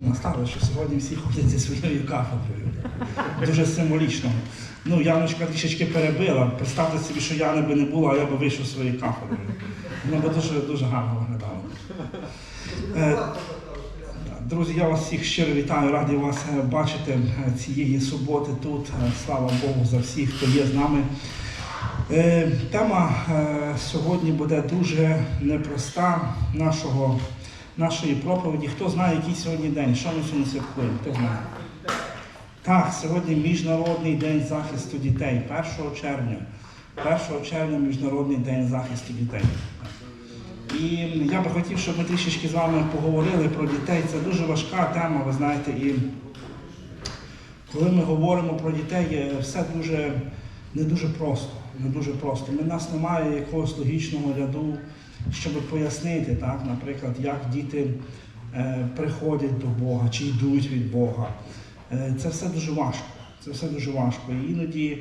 Настало, що сьогодні всі ходять зі своєю кафедрою. Дуже символічно. Ну, Яночка трішечки перебила. Представте собі, що Яни би не було, а я би вийшов своєю кафедрою. Воно би дуже, дуже гарно виглядало. Е, Друзі, я вас всіх щиро вітаю, радий вас е, бачити е, цієї суботи тут. Слава Богу за всіх, хто є з нами. Тема сьогодні буде дуже непроста нашого, нашої проповіді. Хто знає, який сьогодні день? Що ми сьогодні святкуємо? Хто знає? Так, сьогодні Міжнародний день захисту дітей, 1 червня. 1 червня Міжнародний день захисту дітей. І я би хотів, щоб ми трішечки з вами поговорили про дітей. Це дуже важка тема, ви знаєте, і коли ми говоримо про дітей, все дуже не дуже просто. Не дуже просто. У нас немає якогось логічного ряду, щоб пояснити, так, наприклад, як діти е, приходять до Бога чи йдуть від Бога. Е, це все дуже важко. Це все дуже важко. І іноді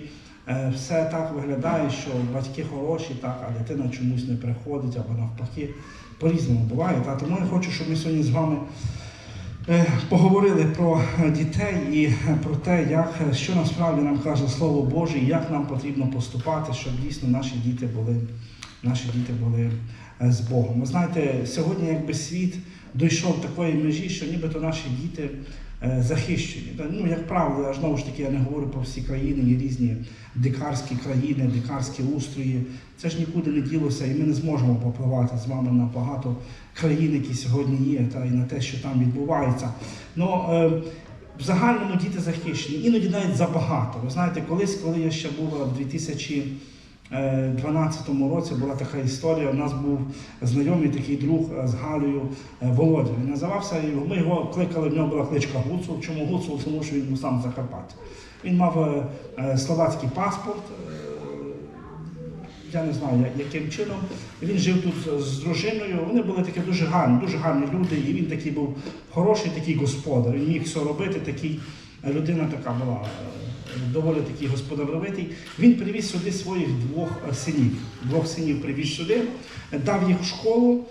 е, все так виглядає, що батьки хороші, так, а дитина чомусь не приходить, або навпаки, по-різному буває. Так? Тому я хочу, щоб ми сьогодні з вами поговорили про дітей і про те, як, що насправді нам каже Слово Боже, і як нам потрібно поступати, щоб дійсно наші діти були, наші діти були з Богом. Ви знаєте, сьогодні якби світ дійшов такої межі, що нібито наші діти е, захищені. Ну, як правило, я знову ж таки я не говорю про всі країни, є різні дикарські країни, дикарські устрої. Це ж нікуди не ділося, і ми не зможемо попливати з вами на багато країн, які сьогодні є, та і на те, що там відбувається. Ну, е, в загальному діти захищені, іноді навіть забагато. Ви знаєте, колись, коли я ще була в 2012 році, була така історія. У нас був знайомий такий друг е, з Галею е, Володя. Він називався його. Ми його кликали, в нього була кличка Гуцул. Чому Гуцул? Тому що він був сам Закарпаття. Він мав е, е, словацький паспорт. е, я не знаю, яким чином. Він жив тут з дружиною. Вони були такі дуже гарні, дуже гарні люди, і він такий був хороший такий господар. Він міг все робити. Такий е, людина така була е, доволі такий господаровитий. Він привіз сюди своїх двох е, синів. Двох синів привіз сюди, дав їх в школу.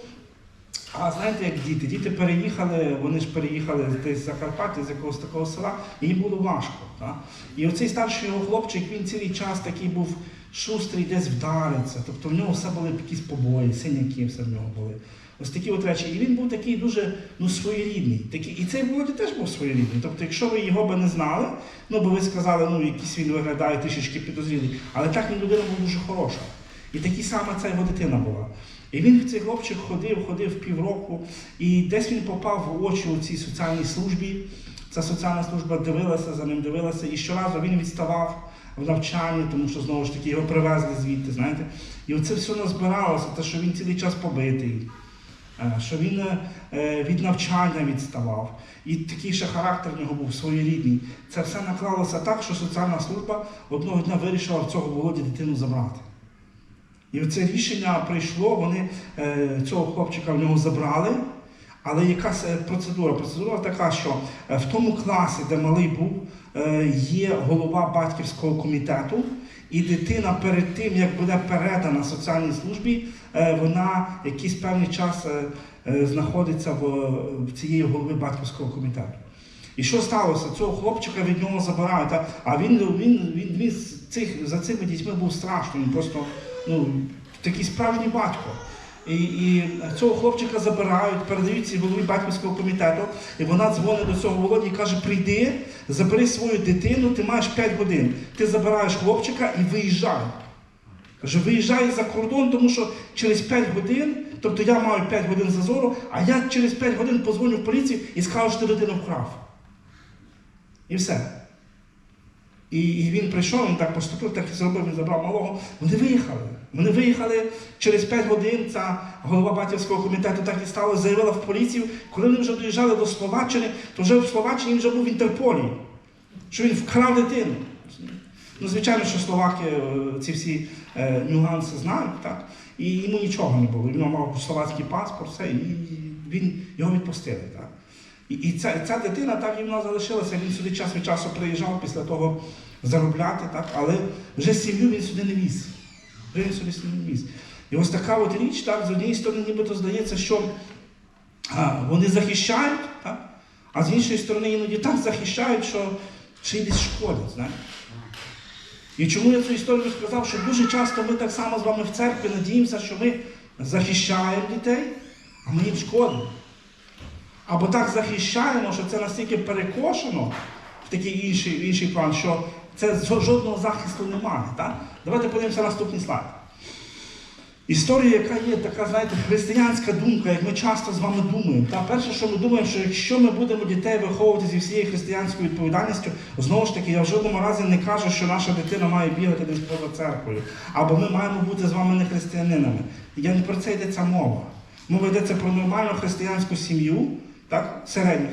А знаєте, як діти? Діти переїхали, вони ж переїхали десь з Закарпаття, з якогось такого села, і їм було важко. Так? І оцей старший його хлопчик, він цілий час такий був шустрий, десь вдариться. Тобто в нього все були якісь побої, синяки все в нього були. Ось такі от речі. І він був такий дуже ну, своєрідний. Такий, і цей Володя теж був своєрідний. Тобто, якщо ви його би не знали, ну би ви сказали, ну якийсь він виглядає трішечки підозрілий. Але так він людина була дуже хороша. І такі саме ця його дитина була. І він цей хлопчик ходив, ходив півроку, і десь він попав в очі у цій соціальній службі. Ця соціальна служба дивилася за ним, дивилася, і щоразу він відставав в навчанні, тому що знову ж таки його привезли звідти, знаєте. І оце все назбиралося, те, що він цілий час побитий, що він е, від навчання відставав. І такий ще характер в нього був своєрідний. Це все наклалося так, що соціальна служба одного дня вирішила в цього Володі дитину забрати. І оце рішення прийшло, вони е, цього хлопчика в нього забрали. Але якась е, процедура? Процедура така, що е, в тому класі, де малий був, е, є голова батьківського комітету, і дитина перед тим, як буде передана соціальній службі, е, вона якийсь певний час е, е, знаходиться в, цієї голови батьківського комітету. І що сталося? Цього хлопчика від нього забирають. А, він, він, він, він цих, за цими дітьми був страшний. Він просто ну, такий справжній батько. І, і цього хлопчика забирають, передають цій голові батьківського комітету, і вона дзвонить до цього Володі і каже: прийди, забери свою дитину, ти маєш 5 годин. Ти забираєш хлопчика і виїжджай. Каже, виїжджай за кордон, тому що через 5 годин, тобто я маю 5 годин зазору, а я через 5 годин позвоню в поліцію і скажу, що ти дитину вкрав. І все. І, і він прийшов, він так поступив, так і зробив, він забрав малого. Вони виїхали. Вони виїхали через 5 годин. Ця голова батьківського комітету так і стало, заявила в поліцію. Коли вони вже доїжджали до Словаччини, то вже в Словаччині він вже був в Інтерполі, що він вкрав дитину. Ну, звичайно, що словаки е, ці всі е, нюанси знають, так? І йому нічого не було. Він мав словацький паспорт, все, і він його відпустили. Так? І, і ця, ця дитина так і вона залишилася. Він сюди час від часу приїжджав після того заробляти, так? але вже сім'ю він сюди не віз. Сюди не. І ось така от річ, так, з однієї сторони, нібито здається, що а, вони захищають, так? А з іншої сторони, іноді так захищають, що ще й шкодять. Знаєте? І чому я цю історію розказав, що дуже часто ми так само з вами в церкві надіємося, що ми захищаємо дітей, а ми їм шкодимо. Або так захищаємо, що це настільки перекошено в такий інший, інший план, що це жодного захисту немає. Так? Давайте подивимося наступний слайд. Історія, яка є така, знаєте, християнська думка, як ми часто з вами думаємо. Та перше, що ми думаємо, що якщо ми будемо дітей виховувати зі всією християнською відповідальністю, знову ж таки, я в жодному разі не кажу, що наша дитина має бігати десь поза церквою, або ми маємо бути з вами не християнинами. Я не про це йдеться мова. Мова йдеться про нормальну християнську сім'ю, так, середню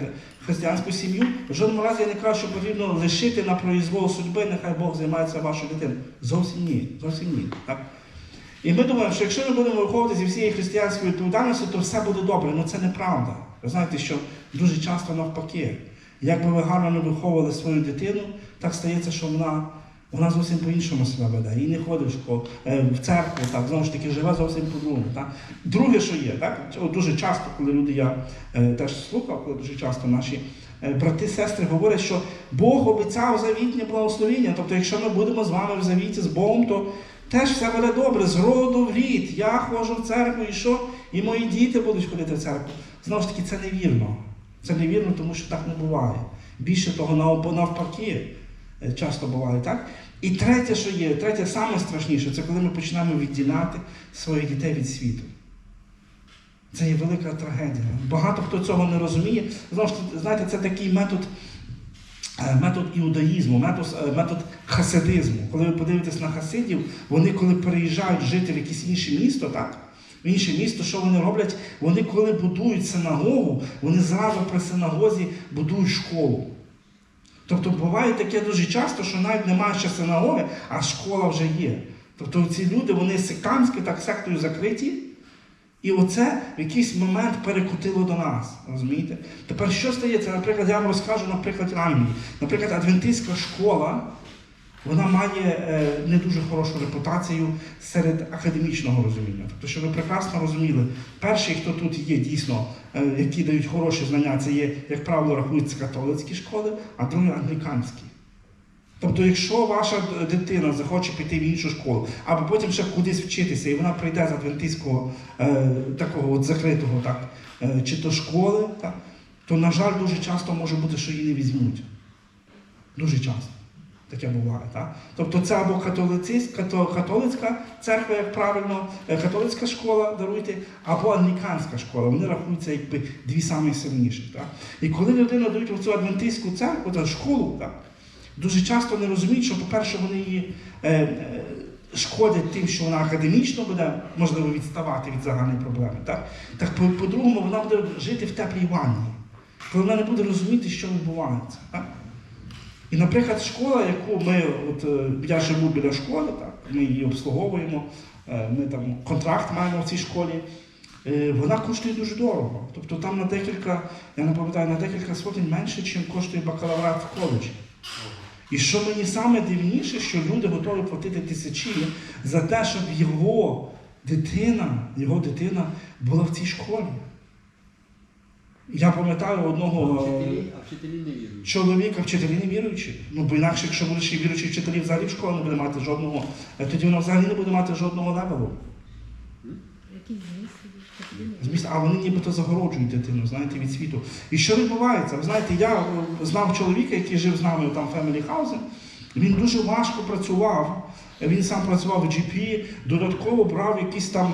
християнську сім'ю. В жодному разі я не кажу, що потрібно лишити на произвол судьби, нехай Бог займається вашою дитиною. Зовсім ні. Зовсім ні. Так? І ми думаємо, що якщо ми будемо виховувати зі всієї християнської відповідальності, то все буде добре. Ну це неправда. Ви знаєте, що дуже часто навпаки. Як би ви гарно не виховували свою дитину, так стається, що вона, вона зовсім по-іншому себе веде. І не ходить е, в церкву, так, знову ж таки, живе зовсім по-другому. Друге, що є, так? Дуже часто, коли люди, я е, теж слухав, коли дуже часто наші е, брати, сестри говорять, що Бог обіцяв завітнє благословіння. Тобто, якщо ми будемо з вами в завіті з Богом, то теж все буде добре, з роду в рід. Я ходжу в церкву і що? І мої діти будуть ходити в церкву. Знову ж таки, це невірно. Це невірно, тому що так не буває. Більше того, навпаки, часто буває так. І третє, що є, третє саме страшніше, це коли ми починаємо відділяти своїх дітей від світу. Це є велика трагедія. Багато хто цього не розуміє. Знову ж знаєте, це такий метод е, метод іудаїзму, метод, е, метод хасидизму. Коли ви подивитесь на хасидів, вони коли переїжджають жити в якесь інше місто, так? В інше місто, що вони роблять? Вони, коли будують синагогу, вони зразу при синагозі будують школу. Тобто буває таке дуже часто, що навіть немає ще синагоги, а школа вже є. Тобто ці люди, вони сектантські, так сектою закриті, і оце в якийсь момент перекотило до нас. Розумієте? Тепер що стається? Наприклад, я вам розкажу на прикладі. Наприклад, адвентистська школа, вона має е, не дуже хорошу репутацію серед академічного розуміння. Тобто, що ви прекрасно розуміли, перший, хто тут є дійсно, е, які дають хороші знання, це є, як правило, рахуються католицькі школи, а другі англіканські. Тобто, якщо ваша дитина захоче піти в іншу школу, або потім ще кудись вчитися, і вона прийде з адвентистського е, такого от закритого, так, чи то школи, так, то, на жаль, дуже часто може бути, що її не візьмуть. Дуже часто. Таке буває. Так? Тобто це або католицька церква, як правильно, е, католицька школа, даруйте, або англіканська школа. Вони рахуються якби дві найсильніші. І коли людина дають в цю адвентистську церкву, та школу, так, дуже часто не розуміють, що, по-перше, вони її е, е, шкодять тим, що вона академічно буде, можливо, відставати від загальної проблеми. Так, так по- по-другому, вона буде жити в теплій ванні, коли вона не буде розуміти, що відбувається. Так? І, наприклад, школа, яку ми, от е, я живу біля школи, так, ми її обслуговуємо, е, ми там контракт маємо в цій школі. е, Вона коштує дуже дорого. Тобто там на декілька, я не пам'ятаю, на декілька сотень менше, ніж коштує бакалаврат в коледжі. І що мені саме дивніше, що люди готові платити тисячі за те, щоб його дитина, його дитина була в цій школі. Я пам'ятаю одного е, вчителі, а вчителі не чоловіка, вчителі не віруючі. Ну, бо інакше, якщо будуть ще віруючі вчителі, взагалі в школі не буде мати жодного, е, тоді вона взагалі не буде мати жодного левелу. А вони нібито загороджують дитину, знаєте, від світу. І що відбувається? Ви знаєте, я е, знав чоловіка, який жив з нами там в Family House. Він дуже важко працював. Він сам працював в GP, додатково брав якісь там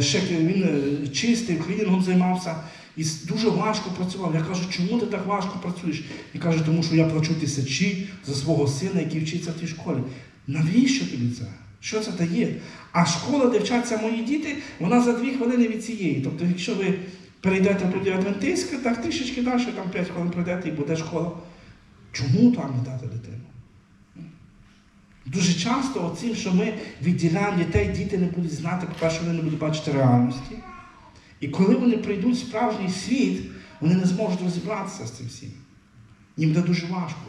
ще він чистив, клінінгом займався. І дуже важко працював. Я кажу, чому ти так важко працюєш? Він каже, тому що я плачу тисячі за свого сина, який вчиться в тій школі. Навіщо тобі це? Що це дає? А школа, де вчаться мої діти, вона за дві хвилини від цієї. Тобто, якщо ви перейдете туди адвентистська, так трішечки далі, там 5 хвилин пройдете і буде школа. Чому там не дати дитину? Дуже часто оцим, що ми відділяємо дітей, діти не будуть знати, по-перше, вони не будуть бачити реальності. І коли вони прийдуть в справжній світ, вони не зможуть розібратися з цим всім. Їм буде дуже важко.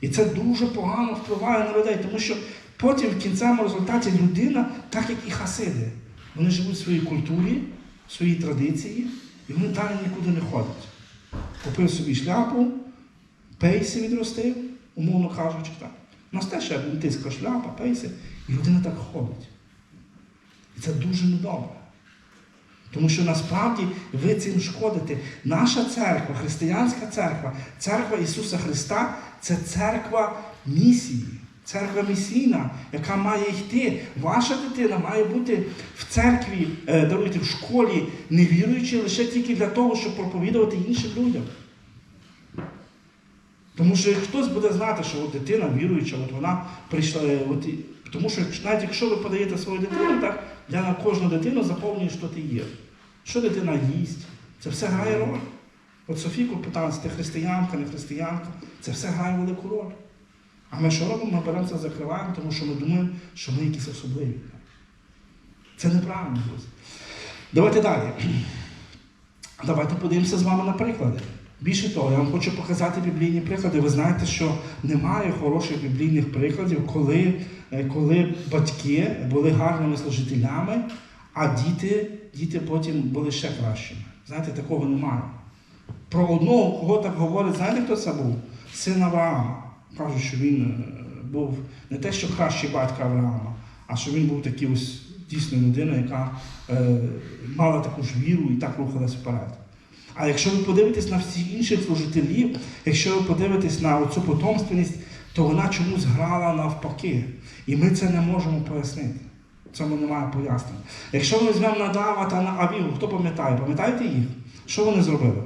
І це дуже погано впливає на людей, тому що потім в кінцевому результаті людина, так як і хасиди, вони живуть в своїй культурі, в своїй традиції, і вони далі нікуди не ходять. купив собі шляпу, пейси відростив, умовно кажучи, так. У нас теж є шляпа, пейси, і людина так ходить. І це дуже недобре. Тому що насправді ви цим шкодите. Наша церква, християнська церква, церква Ісуса Христа це церква місії, церква місійна, яка має йти. Ваша дитина має бути в церкві, е, даруйте, в школі, не віруючи лише тільки для того, щоб проповідувати іншим людям. Тому що хтось буде знати, що от дитина віруюча, от вона прийшла. е, От, тому що навіть якщо ви подаєте свою дитину, так, я на кожну дитину заповнюю, що ти є. Що дитина їсть, це все грає роль. От Софійку питалася, ти християнка, не християнка, це все грає велику роль. А ми що робимо? Ми беремо це закриваємо, тому що ми думаємо, що ми якісь особливі. Це неправильно, друзі. Давайте далі. Давайте подивимося з вами на приклади. Більше того, я вам хочу показати біблійні приклади. Ви знаєте, що немає хороших біблійних прикладів, коли, е, коли батьки були гарними служителями, а діти, діти потім були ще кращими. Знаєте, такого немає. Про одного, кого так говорить, знаєте, хто це був? Син Авраама. Кажуть, що він е, був не те, що кращий батько Авраама, а що він був такий ось дійсно людина, яка е, мала таку ж віру і так рухалась вперед. А якщо ви подивитесь на всіх інших служителів, якщо ви подивитесь на цю потомственність, то вона чомусь грала навпаки. І ми це не можемо пояснити. Цьому немає пояснення. Якщо ми візьмемо Надава та на Авігу, хто пам'ятає? Пам'ятаєте їх? Що вони зробили?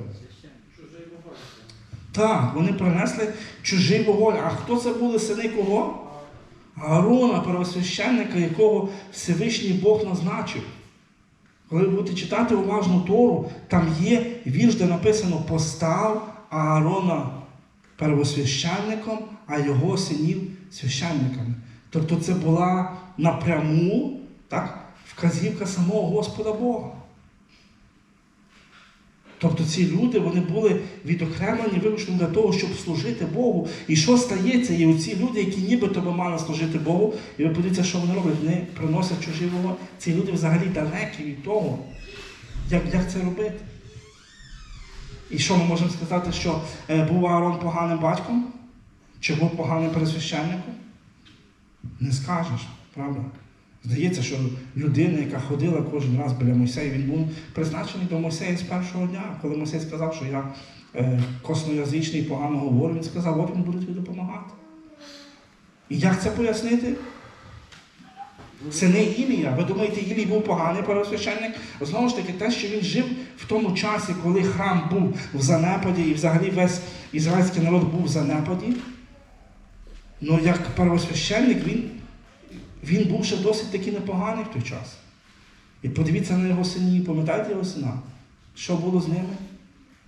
Так, вони принесли чужий вогонь. А хто це були сини кого? Аарона, первосвященника, якого Всевишній Бог назначив. Коли ви будете читати уважно Тору, там є вірш, де написано постав Аарона первосвященником, а його синів священниками. Тобто це була напряму так, вказівка самого Господа Бога. Тобто ці люди вони були відокремлені виключно для того, щоб служити Богу. І що стається? І оці люди, які нібито би мали служити Богу, і ви подивіться, що вони роблять, вони приносять чужий вогонь. Ці люди взагалі далекі від того, як, як це робити. І що ми можемо сказати, що е, був Аарон поганим батьком? Чи був поганим пересвященником? Не скажеш, правда? Здається, що людина, яка ходила кожен раз біля Мойсея, він був призначений до Мойсея з першого дня. Коли Мойсей сказав, що я е, косноязичний, погано говорю, він сказав, от він буде тобі допомагати. І як це пояснити? Це не Ілія. Ви думаєте, Ілій був поганий первосвященник? Знову ж таки, те, що він жив в тому часі, коли храм був в занепаді, і взагалі весь ізраїльський народ був в занепаді. Ну, як первосвященник, він, він був ще досить таки непоганий в той час. І подивіться на його синів, пам'ятаєте його сина? Що було з ними?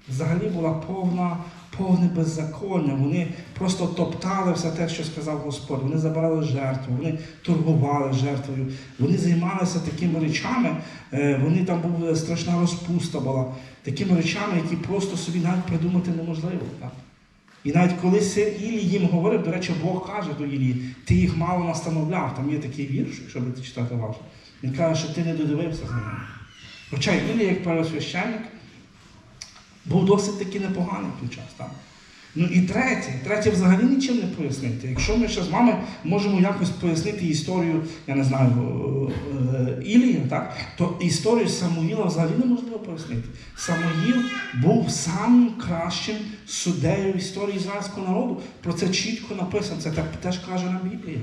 Взагалі була повна, повне беззаконня. Вони просто топтали все те, що сказав Господь. Вони забирали жертву, вони торгували жертвою, вони займалися такими речами. е, Вони там була страшна розпуста була, такими речами, які просто собі навіть придумати неможливо. Так? І навіть коли син Ілі їм говорив, до речі, Бог каже до Ілії, ти їх мало настановляв. Там є такий вірш, якщо будете читати ваш. Він каже, що ти не додивився за ними. Хоча Ілія, як первосвященник, був досить таки непоганий в той час. Так? Ну і третє, третє взагалі нічим не пояснити. Якщо ми ще з вами можемо якось пояснити історію, я не знаю, е, Ілія, так, то історію Самуїла взагалі неможливо пояснити. Самуїл був самим кращим суддею історії ізраїльського народу. Про це чітко написано. Це так теж каже нам Біблія.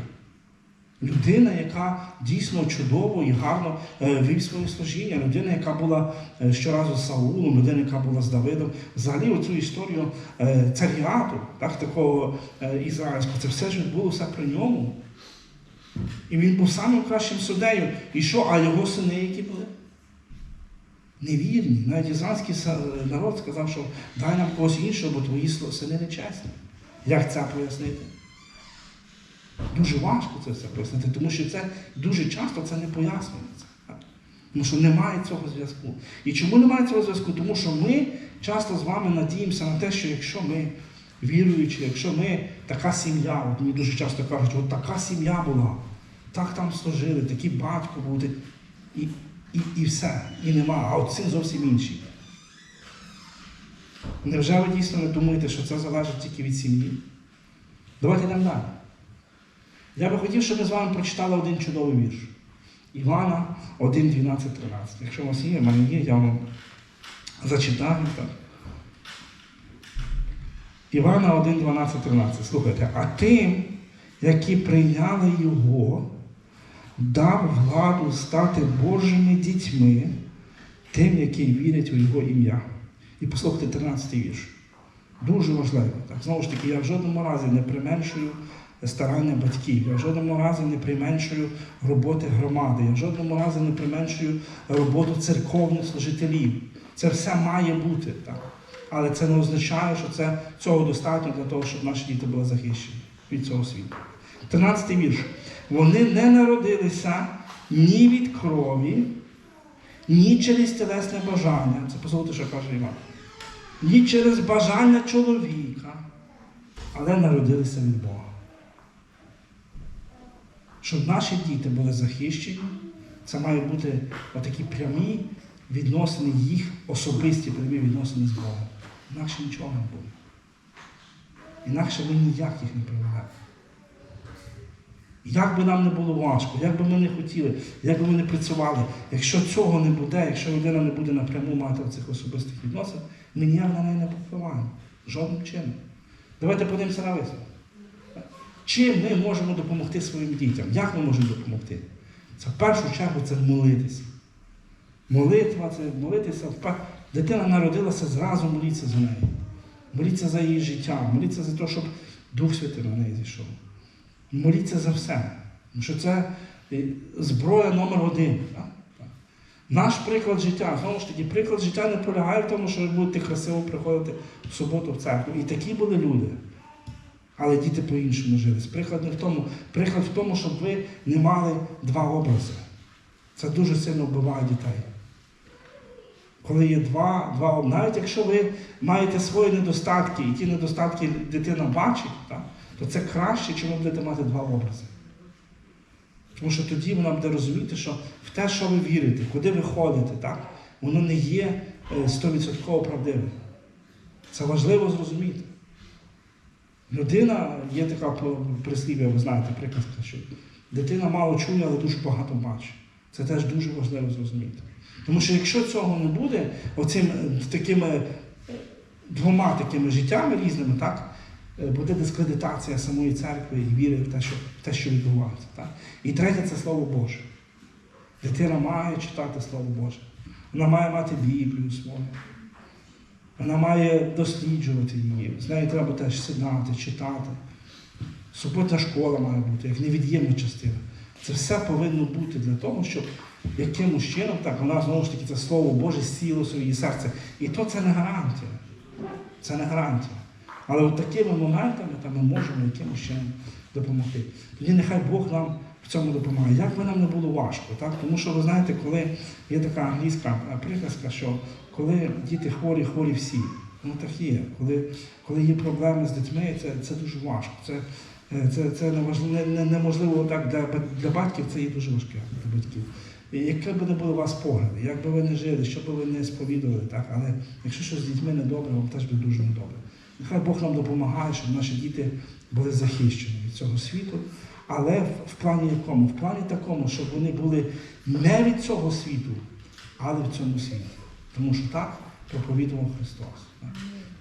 Людина, яка дійсно чудово і гарно е, вів своє служіння, людина, яка була е, щоразу з Саулом, людина, яка була з Давидом. Взагалі, оцю історію е, царіату, так, такого ізраїльського, це все ж відбулося при ньому. І він був самим кращим суддею. І що, а його сини, які були? Невірні. Навіть ізраїльський народ сказав, що дай нам когось іншого, бо твої сини нечесні. Як це пояснити? Дуже важко це все пояснити, тому що це дуже часто це не пояснюється. Тому що немає цього зв'язку. І чому немає цього зв'язку? Тому що ми часто з вами надіємося на те, що якщо ми віруючі, якщо ми така сім'я, от мені дуже часто кажуть, от така сім'я була, так там служили, такий батько був, і, і, і все, і нема, а от син зовсім інший. Невже ви дійсно не думаєте, що це залежить тільки від сім'ї? Давайте йдемо далі. Я би хотів, щоб ми з вами прочитали один чудовий вірш. Івана 1, 12, 13. Якщо у вас є, в мене є, я вам зачитаю. Так. Івана 1, 12, 13. Слухайте, а тим, які прийняли Його, дав владу стати Божими дітьми, тим, які вірять у Його ім'я. І послухайте 13 вірш. Дуже важливо. Так. Знову ж таки, я в жодному разі не применшую старання батьків, я в жодному разі не применшую роботи громади, я в жодному разі не применшую роботу церковних служителів. Це все має бути. Так. Але це не означає, що це, цього достатньо для того, щоб наші діти були захищені від цього світу. 13 вірш. Вони не народилися ні від крові, ні через тілесне бажання. Це послухайте, що каже Іван. Ні через бажання чоловіка, але народилися від Бога. Щоб наші діти були захищені, це має бути отакі прямі відносини їх, особисті прямі відносини з Богом. Інакше нічого не буде. Інакше ми ніяк їх не приведемо. Як би нам не було важко, як би ми не хотіли, як би ми не працювали, якщо цього не буде, якщо людина не буде напряму мати цих особистих відносин, ми ніяк на неї не попливаємо. Жодним чином. Давайте подивимося на висновок. Чим ми можемо допомогти своїм дітям? Як ми можемо допомогти? Це в першу чергу це молитися. Молитва це молитися. Дитина народилася, зразу моліться за неї. Моліться за її життя, моліться за те, щоб Дух Святий на неї зійшов. Моліться за все. Тому що це е, зброя номер один. Наш приклад життя, знову ж таки, приклад життя не полягає в тому, що ви будете красиво приходити в суботу в церкву. І такі були люди. Але діти по-іншому жили. Приклад не в тому, приклад в тому, щоб ви не мали два образи. Це дуже сильно вбиває дітей. Коли є два, два навіть якщо ви маєте свої недостатки, і ті недостатки дитина бачить, так, то це краще, ви будете мати два образи. Тому що тоді вона буде розуміти, що в те, що ви вірите, куди ви ходите, так, воно не є е, 100% правдивим. Це важливо зрозуміти. Людина, є така прислів'я, ви знаєте, приказка, що дитина мало чує, але дуже багато бачить. Це теж дуже важливо зрозуміти. Тому що якщо цього не буде, оцим е, такими е, двома такими життями різними, так, е, буде дискредитація самої церкви і віри в те, що, в те, що відбувається. Так? І третє це Слово Боже. Дитина має читати Слово Боже. Вона має мати Біблію свою. Вона має досліджувати її. З нею треба теж сідати, читати. Суботня школа має бути, як невід'ємна частина. Це все повинно бути для того, щоб якимось чином, так, вона знову ж таки це Слово Боже сіло її серце. І то це не гарантія. Це не гарантія. Але от такими моментами там, ми можемо якимось чином допомогти. Тоді нехай Бог нам в цьому допомагає. Як би нам не було важко, так? Тому що ви знаєте, коли є така англійська приказка, що коли діти хворі, хворі всі. Ну так є. Коли, коли є проблеми з дітьми, це, це дуже важко. Це, е, це, це неможливо так для, для батьків, це є дуже важке для батьків. І Яке б не були у вас погляди, як би ви не жили, що би ви не сповідували, так? але якщо щось з дітьми недобре, вам теж буде дуже недобре. Нехай Бог нам допомагає, щоб наші діти були захищені від цього світу, але в, плані якому? В плані такому, щоб вони були не від цього світу, але в цьому світі. Тому що так проповідував Христос.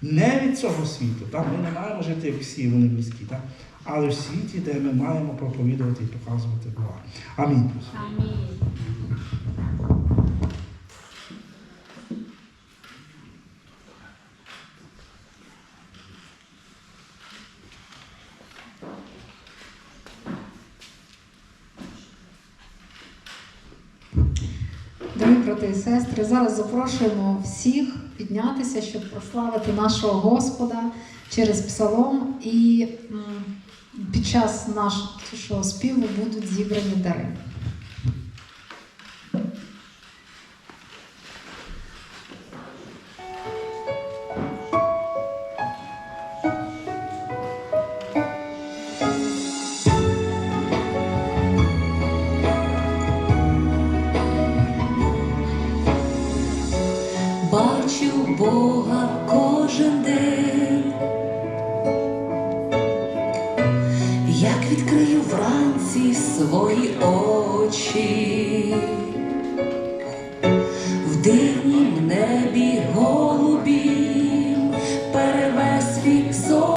Не від цього світу. Так? Ми не маємо жити, як всі вони близькі, так? але в світі, де ми маємо проповідувати і показувати Бога. Амінь. Амінь. Дорогі брати і сестри, зараз запрошуємо всіх піднятися, щоб прославити нашого Господа через псалом, і під час нашого співу будуть зібрані дари.